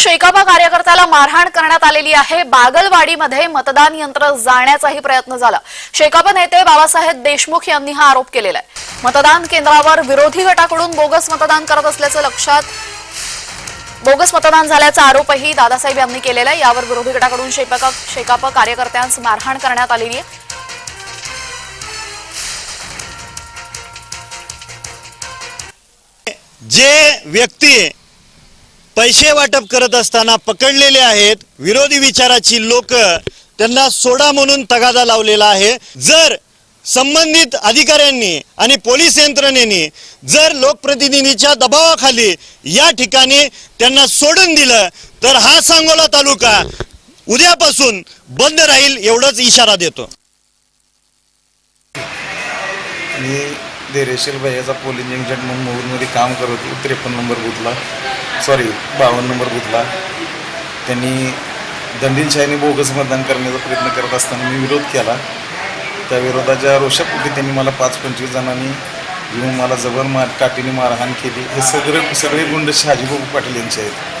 शेकापा कार्यकर्त्याला मारहाण करण्यात आलेली आहे. बागलवाडीमध्ये मतदान यंत्र जाळण्याचाही प्रयत्न झाला. शेकापा नेते बाबासाहेब देशमुख यांनी हा आरोप केलेला आहे. मतदान केंद्रावर विरोधी गटाकडून बोगस मतदान करत असल्याचं लक्षात बोगस मतदान झाल्याचा आरोपही दादासाहेब यांनी केलेला आहे. यावर विरोधी गटाकडून शेकापा शेकापा कार्यकर्त्यांस मारहाण करण्यात आलेली आहे. जे व्यक्ती पैसे वाटप करत असताना पकडलेले आहेत. विरोधी विचाराची लोक त्यांना सोडा म्हणून तगादा लावलेला आहे. जर संबंधित अधिकाऱ्यांनी आणि पोलीस यंत्रणेने जर लोकप्रतिनिधीच्या दबावाखाली या ठिकाणी त्यांना सोडून दिलं तर हा सांगोला तालुका उद्यापासून बंद राहील एवढंच इशारा देतो. मी भैयाचा पोलिंग एजंट म्हणून मोहूरमध्ये काम करत होती. त्रेपन्न नंबर बुथला. सॉरी बावन्न नंबर बुथला. त्यांनी दंडीलशाहीने बोगस मतदान करण्याचा प्रयत्न करत असताना मी विरोध केला. त्या विरोधाच्या रोषापोटी त्यांनी मला पाच पंचवीस जणांनी येऊन मला जबर मार काठीने मारहाण केली. हे सगळे सगळे गुंड शहाजीबाबू पाटील यांचे आहेत.